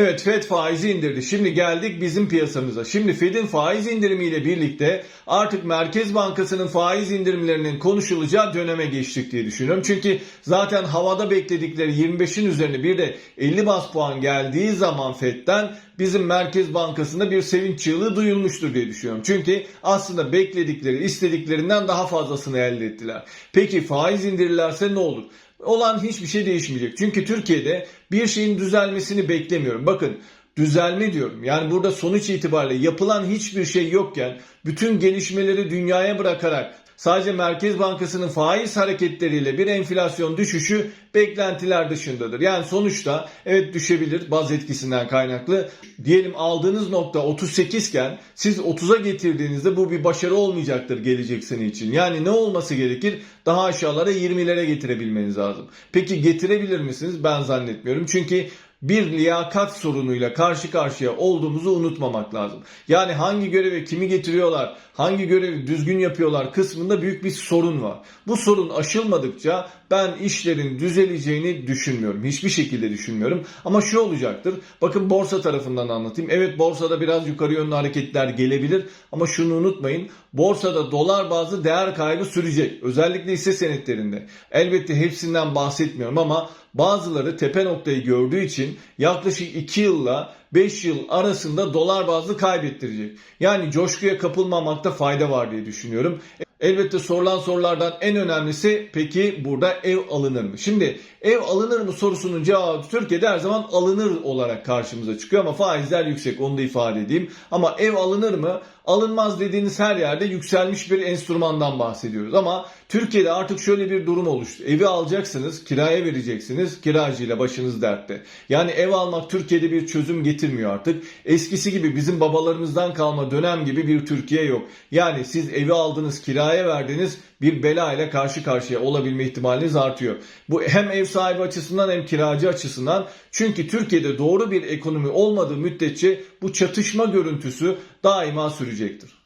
Evet Fed faizi indirdi. Şimdi geldik bizim piyasamıza. Şimdi Fed'in faiz indirimiyle birlikte artık Merkez Bankası'nın faiz indirimlerinin konuşulacağı döneme geçtik diye düşünüyorum. Çünkü zaten havada bekledikleri 25'in üzerine bir de 50 bas puan geldiği zaman Fed'den bizim Merkez Bankası'nda bir sevinç çığlığı duyulmuştur diye düşünüyorum. Çünkü aslında bekledikleri, istediklerinden daha fazlasını elde ettiler. Peki faiz indirirlerse ne olur? Olan hiçbir şey değişmeyecek. Çünkü Türkiye'de bir şeyin düzelmesini beklemiyorum. Bakın düzelme diyorum. Yani burada sonuç itibariyle yapılan hiçbir şey yokken bütün gelişmeleri dünyaya bırakarak sadece Merkez Bankası'nın faiz hareketleriyle bir enflasyon düşüşü beklentiler dışındadır. Yani sonuçta evet düşebilir baz etkisinden kaynaklı. Diyelim aldığınız nokta 38 iken siz 30'a getirdiğinizde bu bir başarı olmayacaktır gelecek sene için. Yani ne olması gerekir? Daha aşağılara 20'lere getirebilmeniz lazım. Peki getirebilir misiniz? Ben zannetmiyorum. Çünkü bir liyakat sorunuyla karşı karşıya olduğumuzu unutmamak lazım. Yani hangi görevi kimi getiriyorlar, hangi görevi düzgün yapıyorlar kısmında büyük bir sorun var. Bu sorun aşılmadıkça ben işlerin düzeleceğini düşünmüyorum. Hiçbir şekilde düşünmüyorum. Ama şu olacaktır. Bakın borsa tarafından anlatayım. Evet borsada biraz yukarı yönlü hareketler gelebilir ama şunu unutmayın. Borsada dolar bazlı değer kaybı sürecek. Özellikle hisse senetlerinde. Elbette hepsinden bahsetmiyorum ama bazıları tepe noktayı gördüğü için yaklaşık 2 yılla 5 yıl arasında dolar bazlı kaybettirecek. Yani coşkuya kapılmamakta fayda var diye düşünüyorum. Elbette sorulan sorulardan en önemlisi peki burada ev alınır mı? Şimdi ev alınır mı sorusunun cevabı Türkiye'de her zaman alınır olarak karşımıza çıkıyor ama faizler yüksek onu da ifade edeyim. Ama ev alınır mı? Alınmaz dediğiniz her yerde yükselmiş bir enstrümandan bahsediyoruz. Ama Türkiye'de artık şöyle bir durum oluştu. Evi alacaksınız, kiraya vereceksiniz, kiracıyla başınız dertte. Yani ev almak Türkiye'de bir çözüm getirmiyor artık. Eskisi gibi bizim babalarımızdan kalma dönem gibi bir Türkiye yok. Yani siz evi aldınız, kiraya verdiniz, bir bela ile karşı karşıya olabilme ihtimaliniz artıyor. Bu hem ev sahibi açısından hem kiracı açısından. Çünkü Türkiye'de doğru bir ekonomi olmadığı müddetçe bu çatışma görüntüsü daima sürecektir.